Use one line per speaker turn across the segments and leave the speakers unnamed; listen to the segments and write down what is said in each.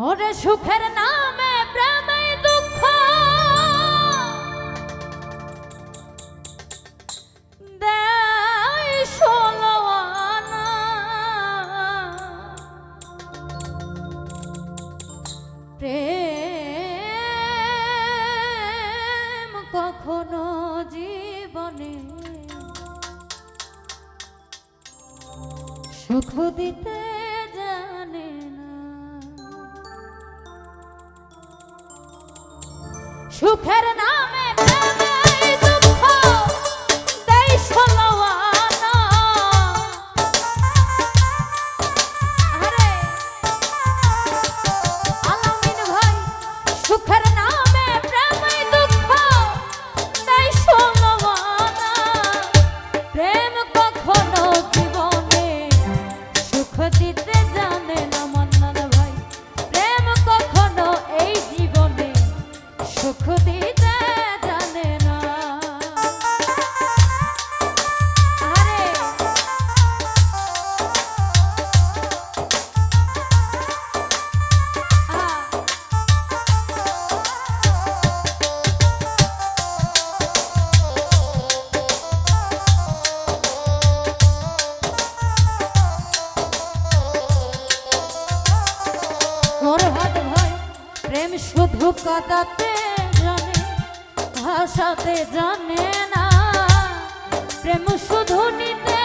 ওরে সুখের নামে প্রেমে দুঃখ। দেয় ষোলো প্রেম কখনো জীবনে সুখ দিতে superna সুখ দিতে জানে না। প্রেম শুধু কাদাতে ভাষাতে জানে না। প্রেম শুধু নিতে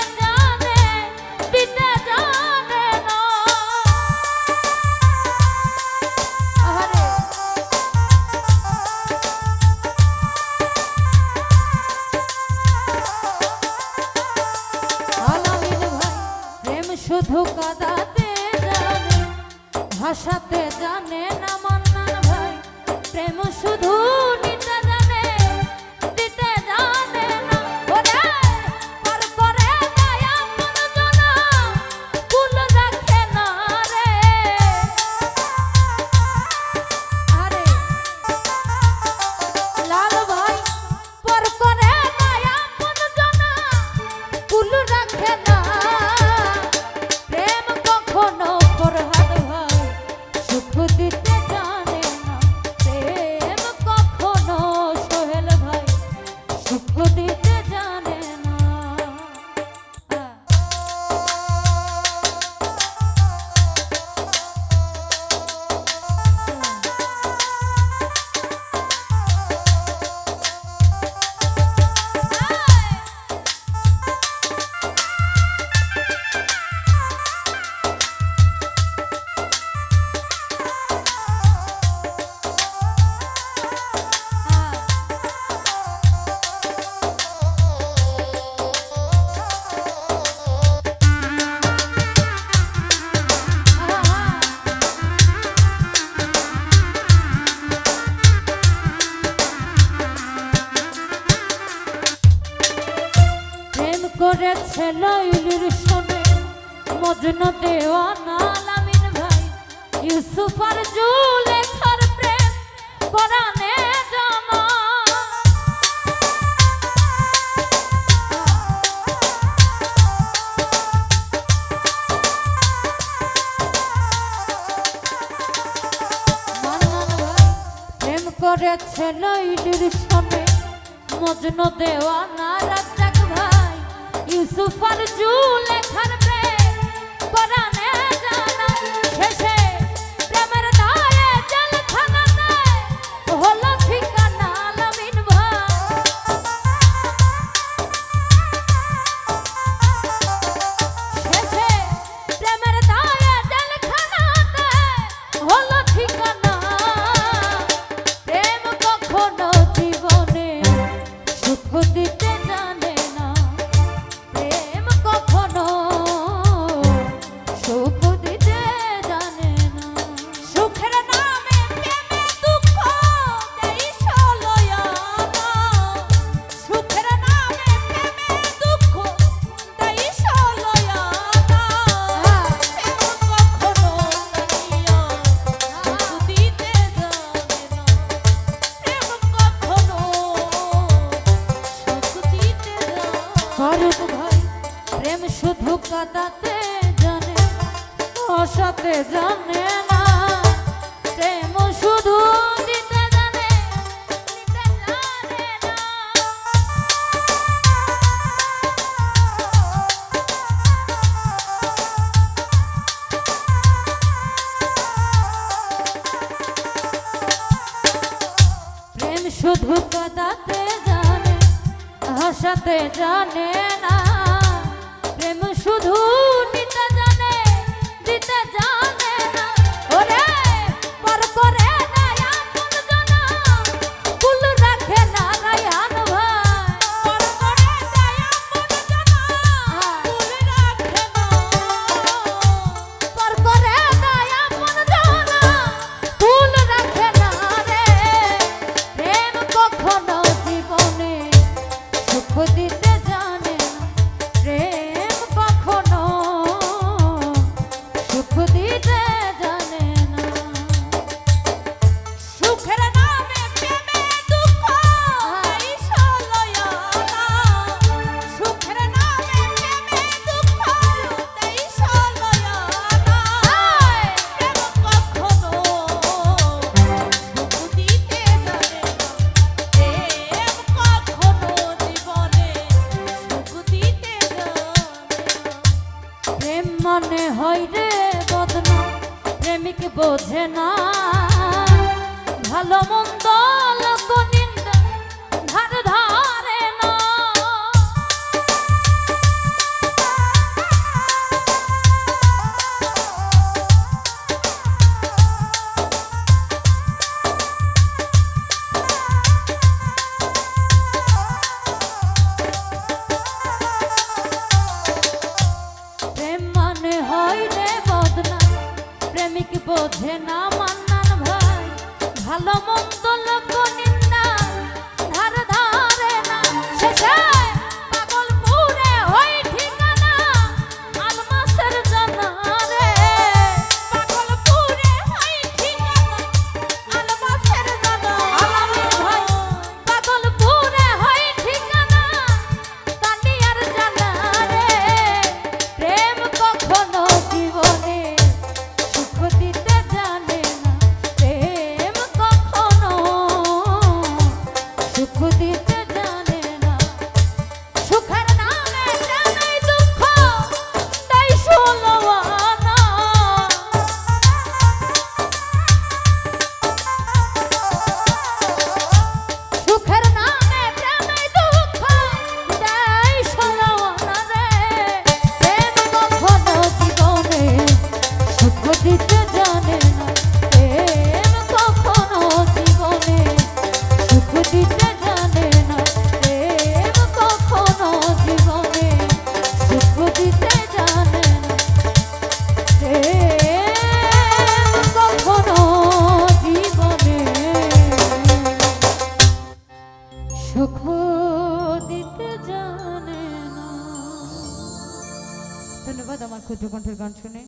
রবিনের শোনে, মজন দেওয়ানা লামিন ভাই, ইউসুফ আর জুলেখার প্রেম পরানে জানা করেছে লইলির শোনে, মজন দেওয়ানা ইউসুফার জুলেখার কাটাতে জানে অসাতে জানে না। প্রেম শুধু শুধু কাদাতে জানে হাসাতে জানে না। শুধু মনে হয় রে বদনাম প্রেমিক বোঝে না। ভালো বোঝে না গান শুনে।